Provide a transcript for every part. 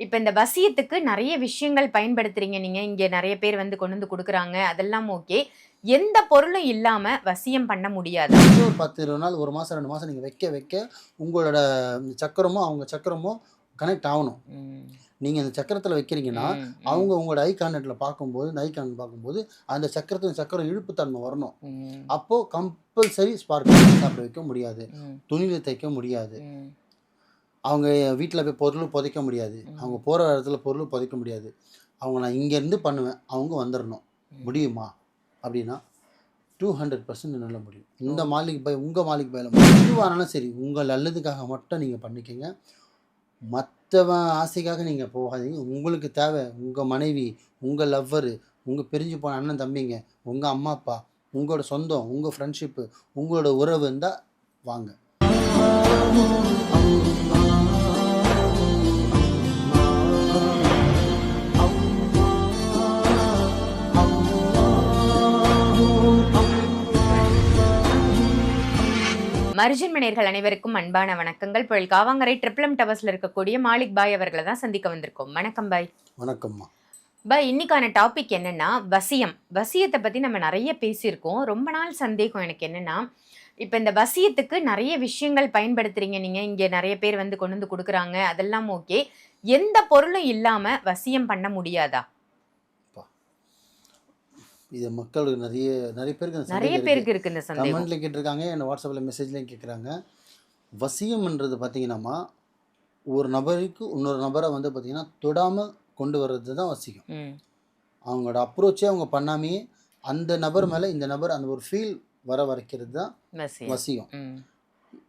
இப்ப இந்த வசியத்துக்கு நெறைய விஷயங்கள் பயன்படுத்துறீங்க நீங்க. இங்க நெறைய பேர் வந்து கொண்டு வந்து குடுக்குறாங்க. அதெல்லாம் ஓகே. எந்த பொருளும் இல்லாம வசியம் பண்ண முடியாதா? ஒரு 10, 20 நாள், 1 மாசம், 2 மாசம் நீங்க வைக்க வைக்க உங்களோட சக்கரமும், அவங்க சக்கரமும் கனெக்ட் ஆவணும். ம். நீங்க அந்த சக்கரத்துல வைக்கிறீங்கன்னா. அவங்க உங்களோட ஐ கான்டாக்ட்ல பார்க்கும்போது, ஐ கான்டாக்ட் பார்க்கும்போது, அந்த சக்கரத்துல சக்கரம் இழுப்புத்தன்மை வரணும். ம். அப்போ கம்பல்சரி ஸ்பார்க் சாப்பிட வைக்க முடியாது. துணியில தைக்க முடியாது. அவங்க வீட்ல போய் பொருள் புதைக்க முடியாது. அவங்க போற இடத்துல பொருள் புதைக்க முடியாது. அவங்க நான் இங்கேருந்து பண்ணுவேன். அவங்க வந்துரணும். ம். முடியுமா? அப்படின்னா 200% என்னால முடியும். இந்த. மாலிக் பாய் உங்க மாலிக் பாய்ல. எதுவானாலும் சரி, உங்க நல்லதுக்காக மட்டும் நீங்க பண்ணிக்கங்க. மத்தவன் ஆசைக்காக நீங்க போகாதீங்க. உங்களுக்கு தேவை உங்க மனைவி, உங்க லவ்வரு, உங்க பிரிஞ்சு போன அண்ணன், தம்பிங்க, உங்க அம்மா, அப்பா, உங்களோட சொந்தம், உங்க ஃப்ரெண்ட்ஷிப்பு, உங்களோட உறவு இருந்தா வாங்க. மர்ஜின் மணியர்கள் அனைவருக்கும் அன்பான வணக்கங்கள். புயல் காவாங்கரை ட்ரிபிள் எம் டவர்ஸ்ல இருக்கக்கூடிய மாலிக் பாய் அவர்கள தான் சந்திக்க வந்திருக்கோம். வணக்கம் பாய். வணக்கம்மா. பாய் இன்னைக்கான டாபிக் என்னன்னா வசியம். வசியத்த பத்தி நம்ம நெறைய பேசியிருக்கோம். ரொம்ப நாள் சந்தேகம் எனக்கு என்னன்னா, இப்ப இந்த வசியத்துக்கு நெறைய விஷயங்கள் பயன்படுத்துறீங்க நீங்க. இங்க நெறைய பேர் வந்து கொண்டு வந்து குடுக்குறாங்க. அதெல்லாம் ஓகே. எந்த பொருளும் இல்லாம வசியம் பண்ண முடியாதா? இது மக்களுக்கு நெறைய நெறைய பேருக்கு அந்த நெறைய. பேருக்கு இருக்கு இந்த சந்தேகம். கமெண்ட்ல கேட்டிருக்காங்க. என்ன WhatsAppல மெசேஜ்லயும் கேட்குறாங்க. வசியம்ன்றது பார்த்தீங்கன்னாம்மா, ஒரு நபருக்கு இன்னொரு நபர வந்து பார்த்தீங்கன்னா, தொடாம கொண்டு வர்றது தான் வசியம். அவங்களோட அப்ரோச்சே அவங்க பண்ணாமயே, அந்த நபர் மேல இந்த நபர் அந்த ஒரு ஃபீல் வர வரைக்கிறது தான் வசியம்.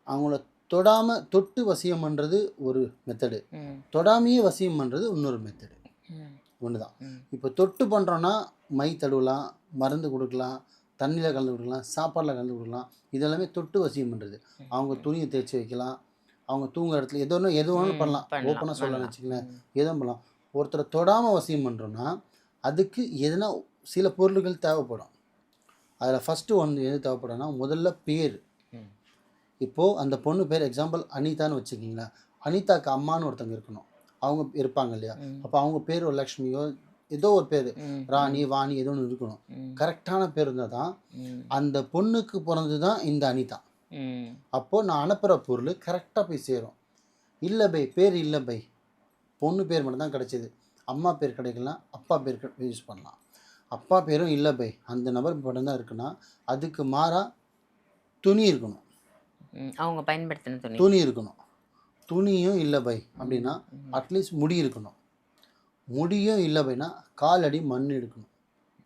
அவங்கள தொடாம தொட்டு வசியம் பண்றது ஒரு மெத்தடு. தொடாமயே வசியம் பண்றது இன்னொரு மெத்தடு. ஒண்ணுதான். ம். இப்போ தொட்டு பண்றோம்னா, மை தடவலாம், மருந்து குடுக்கலாம், தண்ணீல கலந்து குடுக்கலாம், சாப்பாடுல கலந்து குடுக்கலாம். இது எல்லாமே தொட்டு வசியம் பண்றது. அவங்க. துணிய தேய்ச்சு வைக்கலாம். அவங்க தூங்குற இடத்துல எது வேணா எது ம். பண்ணலாம். பண்ணலாம். ஓப்பனா சொல்லலாம்னு பண்ணலாம். வச்சுக்கங்களேன். ம். எதுவும் பண்ணலாம். ஒருத்தர தொடாம வசியம் பண்றோம்னா, அதுக்கு எதுனா சில பொருள்கள் தேவைப்படும். அதுல ஃபர்ஸ்ட்டு ஒண்ணு எது தேவைப்படும்னா, முதல்ல பேரு. ம். இப்போ அந்த பொண்ணு பேர் எக்ஸாம்பிள் அனிதான்னு வச்சுக்கங்களேன். அனிதாக்கு அம்மான்னு ஒருத்தவங்க இருக்கணும். அவங்க இருப்பாங்க இல்லையா? அப்ப அவங்க பேர் ஒரு லக்ஷ்மியோ, ஏதோ ஒரு பேரு. ராணி. வாணி ஏதோ ஒண்ணு இருக்கணும். ம். கரெக்ட்டான பேர் இருந்தா தான். அந்த பொண்ணுக்கு பொறந்தது தான் இந்த அனிதா. ம். அப்போ நான் அனுப்புற பொருள் கரெக்ட்டா போய் சேரும். இல்ல பை, பேர் இல்ல பை. பொண்ணு பேர் மட்டும் தான் கிடைச்சது. அம்மா பேர் கிடைக்கலாம். அப்பா பேர் யூஸ் பண்ணலாம். அப்பா பேரும் இல்ல பை. அந்த நபர் மட்டும் தான் இருக்குன்னா, அதுக்கு மாறா துணி இருக்கணும். அவங்க பயன்படுத்தின துணி. துணி இருக்கணும். துணியும் இல்ல பை அப்படின்னா. அட்லீஸ்ட் முடி இருக்கணும். முடியும் இல்ல பைன்னா, காலடி மண் இருக்கணும்.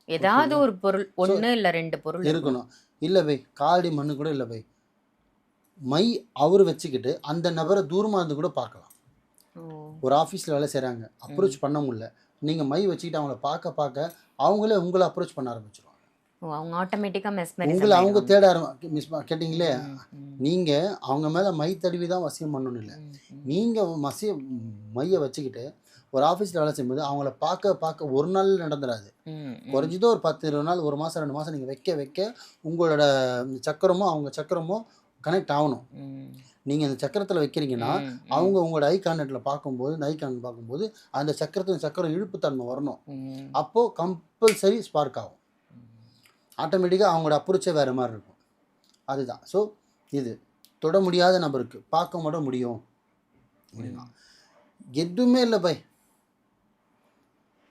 ஏதாவது? ஒரு பொருள் 1 இல்ல 2 பொருள் இருக்கணும். இல்ல பை, காலடி மண்ணு கூட இல்ல பை. மை அவரு வச்சுக்கிட்டு, அந்த நபர தூரமா இருந்து கூட பார்க்கலாம். ஒரு ஆஃபீஸ்ல வேலை செய்றாங்க. ம். அப்ரோச் பண்ண முடியல. நீங்க மை வச்சுக்கிட்டு அவங்கள பார்க்க பார்க்க, அவங்களே உங்கள அப்ரோச் பண்ண ஆரம்பிச்சுருவாங்க. அவங்க ஆட்டோமேட்டிக்கா மெஸ்மரைசம் உங்கள அவங்க. தேட ஆரம்பி மிஸ் கேட்டீங்களே, ம். ம். நீங்க அவங்க மேல மை தடவி தான் வசியம் பண்ணணும்னு இல்ல. ம். ம். நீங்க மசிய மைய வச்சுக்கிட்டு, ஒரு ஆஃபீஸ்ல வேலை செய்யும்போது, அவங்கள பார்க்க பார்க்க ஒரு. ம். ம். குறைஞ்சது ஒரு 10, 20 நாள், 1 மாசம், 2 மாசம் நீங்க வைக்க வைக்க உங்களோட சக்கரமும், அவங்க சக்கரமும் கனெக்ட் ஆவணும். ம். நீங்க அந்த சக்கரத்துல வைக்கிறீங்கன்னா. அவங்க. உங்களோட ஐ கான்டாக்ட்ல பார்க்கும்போது, ஐ கான்டாக்ட் பார்க்கும்போது, அந்த சக்கரத்துல சக்கரம் இழுப்புத்தன்மை வரணும். ம். அப்போ கம்பல்சரி ஸ்பார்க் ஆகும். ம். ஆட்டோமேட்டிக்கா அவங்களோட அப்ரோச்சே வேற மாரி இருக்கும். அதுதான். ஸோ இது தொட முடியாத நபருக்கு பார்க்க மட்டும் முடியும். அப்படின்னா. எதுவுமே இல்ல பை.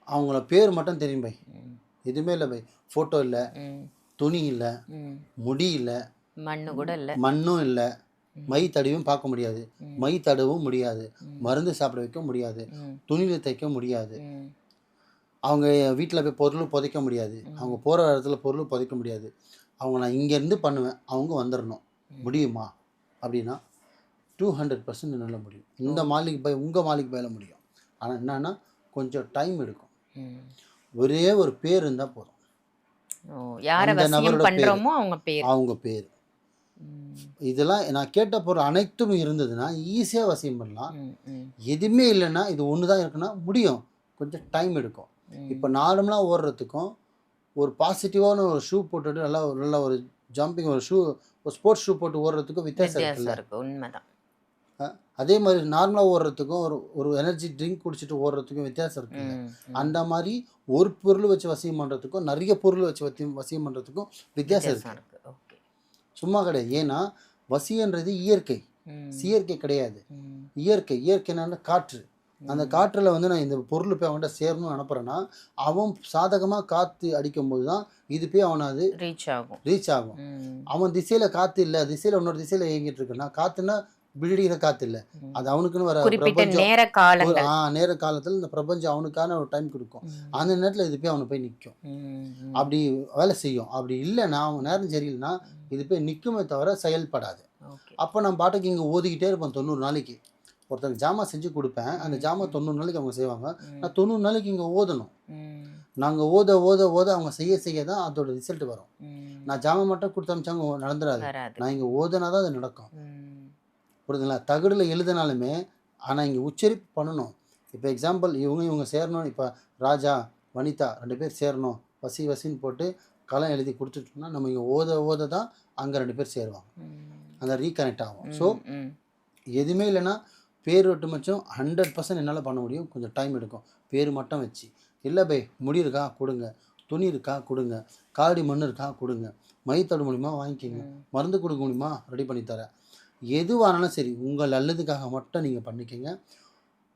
அவங்கள பேர் மட்டும் தெரியும் பை. எதுவுமே இல்ல பை. ஃபோட்டோ இல்ல. துணி இல்ல. முடி இல்ல, மண்ணு கூட இல்ல. மண்ணும் இல்ல, ம். மை தடவியும் பார்க்க முடியாது. ம். மை தடவவும் முடியாது. மருந்து சாப்பிட வைக்க முடியாது. துணியில தைக்க முடியாது. அவங்க வீட்ல போய் பொருள் புதைக்க முடியாது. அவங்க. போற இடத்துல பொருள் புதைக்க முடியாது. அவங்க நான் இங்கேருந்து பண்ணுவேன். அவங்க வந்துரணும். ம். முடியுமா? அப்படின்னா 200% என்னால முடியும். இந்த மாலிக் பாய் உங்க மாலிக் பாய்ல முடியும். ஆனா என்னன்னா, கொஞ்சம் டைம் எடுக்கும். ஒரே ஒரு பேர் இருந்தா போதும். யார வசியம். பண்றோமோ அவங்க பேர். அவங்க பேரு. இதெல்லாம் நான் கேட்ட பொருள் அனைத்தும் இருந்ததுன்னா, ஈஸியா வசியம் பண்ணலாம். எதுவுமே இல்லன்னா, இது ஒண்ணு தான் இருக்குன்னா முடியும். கொஞ்சம் டைம் எடுக்கும். இப்ப ம். நார்மலா ஓடுறதுக்கும், ஒரு பாசிட்டிவான ஒரு ஷூ போட்டுட்டு நல்லா நல்ல ஒரு ஜம்பிங் ஒரு ஷூ ஒரு ஸ்போர்ட்ஸ் ஷூ போட்டு ஓடுறதுக்கும் வித்தியாசம் இருக்குல்ல? இருக்கு. உண்மதான். அதே மாதிரி நார்மலாக ஓடுறதுக்கும் ஒரு ஒரு எனர்ஜி ட்ரிங்க் குடிச்சிட்டு ஓடுறதுக்கும் வித்தியாசம் இருக்குங்க. அந்த மாதிரி ஒரு பொருள் வச்சு வசியம் பண்ணுறதுக்கும் நிறைய பொருள் வச்சு வசியம் வசியம் பண்ணுறதுக்கும் வித்தியாசம் இருக்கு. சும்மா கிடையாது. ஏன்னா வசியன்றது இயற்கை. ம், செயற்கை கிடையாது. இயற்கை இயற்கை என்னன்னா காற்று. அந்த. காற்றில் வந்து நான் இந்த பொருள் போய் அவன்கிட்ட சேரணும்னு அனுப்புகிறேன்னா அவன் சாதகமாக காற்று அடிக்கும்போது தான் இது போய் அவனை அது ரீச் ஆகும். ரீச் ஆகும். அவன் திசையில் காற்று இல்லை திசையில் இன்னொரு திசையில் இயங்கிட்டு இருக்குன்னா காற்றுன்னா பில்டிங்கிற காற்று இல்லை. அது அவனுக்குன்னு வர பிரபஞ்சம். நேர காலங்கள். ஆ நேர காலத்தில் இந்த பிரபஞ்சம் அவனுக்கான ஒரு டைம் கொடுக்கும். அந்த நேரத்தில் இது போய் அவனை போய் நிற்கும். அப்படி வேலை செய்யும். அப்படி இல்லைன்னா அவன் நேரம் சரியில்லைன்னா இது போய் நிற்குமே தவிர செயல்படாது. அப்போ நான் பாட்டுக்கு இங்கே ஓதிக்கிட்டே இருப்பேன் தொண்ணூறு நாளைக்கு. ஒருத்தருக்கு ஜாமான் செஞ்சு கொடுப்பேன். அந்த ஜாமான் தொண்ணூறு நாளைக்கு அவங்க செய்வாங்க. நான் தொண்ணூறு நாளைக்கு இங்கே ஓதணும். நாங்கள் ஓத ஓத ஓத அவங்க செய்ய செய்ய தான் அதோட ரிசல்ட் வரும். நான் ஜாமான் மட்டும் கொடுத்து அமிச்சாங்க நடந்துடாது நான் இங்கே ஓதுனா தான் அது நடக்கும். புரியுதுங்களா? தகடில் எழுதினாலுமே ஆனால் இங்கே உச்சரிப்பு பண்ணணும். இப்போ எக்ஸாம்பிள் இவங்க இவங்க சேரணும். இப்போ ராஜா வனிதா ரெண்டு பேர் சேரணும். வசி வசின்னு போட்டு களம் எழுதி கொடுத்துட்டோம்னா நம்ம இங்கே ஓத ஓத தான் அங்கே ரெண்டு பேர் சேருவாங்க. அந்த ரீகனெக்ட் ஆகும். ஸோ. எதுவுமே இல்லைன்னா பேர் ஒட்டு மச்சும் ஹண்ட்ரட் பர்சன்ட் என்னால் பண்ண முடியும். கொஞ்சம் டைம் எடுக்கும். பேர் மட்டும் வச்சு. இல்லை பை முடி இருக்கா? கொடுங்க. துணி இருக்கா? கொடுங்க. காடி மண் இருக்கா? கொடுங்க. மைத்தோடு மூலிமா வாங்கிக்கோங்க. மருந்து கொடுக்க முடியுமா? ரெடி பண்ணி தரேன். எதுவானாலும் சரி உங்கள் நல்லதுக்காக மட்டும் நீங்கள் பண்ணிக்கோங்க.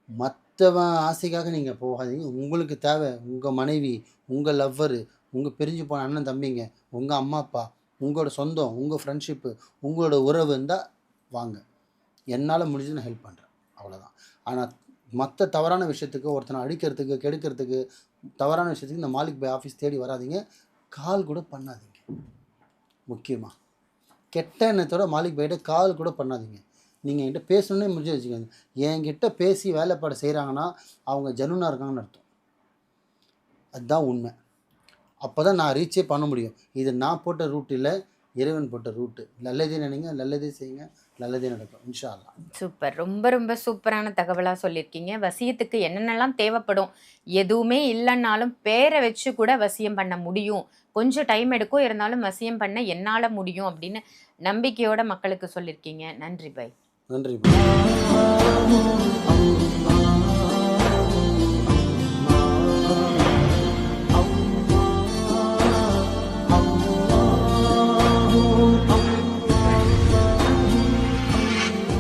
மற்றவன் ஆசைக்காக நீங்கள் போகாதீங்க. உங்களுக்கு தேவை உங்கள் மனைவி உங்கள் லவ்வரு உங்கள் பிரிஞ்சு போன அண்ணன் தம்பிங்க உங்கள் அம்மா அப்பா உங்களோட சொந்தம் உங்கள் ஃப்ரெண்ட்ஷிப்பு உங்களோட உறவு இருந்தால் வாங்க. என்னால் முடிஞ்சு நான் ஹெல்ப் பண்ணுறேன் அவ்வளோதான் ஆனால் மற்ற தவறான விஷயத்துக்கு ஒருத்தனை அடிக்கிறதுக்கு கெடுக்கிறதுக்கு தவறான விஷயத்துக்கு இந்த மாலிக் பை ஆஃபீஸ் தேடி வராதீங்க. கால் கூட பண்ணாதீங்க. முக்கியமாக கெட்ட எண்ணத்தோட மாலிக் பையிட்ட கால் கூட பண்ணாதீங்க. நீங்கள் என்கிட்ட பேசணுன்னே முடிஞ்சு வச்சுக்கோங்க என்கிட்ட பேசி வேலைப்பாடு செய்கிறாங்கன்னா அவங்க ஜனுனாக இருக்காங்கன்னு அர்த்தம். அதுதான் உண்மை. அப்போ தான் நான் ரீச்சே பண்ண முடியும். இது நான் போட்ட ரூட் இல்லை இறைவன் போட்ட ரூட்டு நல்லதே நினைங்க நல்லதே செய்யுங்க. நல்லதே நடக்கும் இன்ஷா சூப்பர். ரொம்ப ரொம்ப சூப்பரான தகவலாக சொல்லியிருக்கீங்க வசியத்துக்கு என்னென்னலாம் தேவைப்படும் எதுவுமே இல்லைன்னாலும் பேரை வச்சு கூட வசியம் பண்ண முடியும். கொஞ்சம் டைம் எடுக்கும் இருந்தாலும் வசியம் பண்ண என்னால் முடியும் அப்படின்னு நம்பிக்கையோட மக்களுக்கு சொல்லியிருக்கீங்க நன்றி பை நன்றி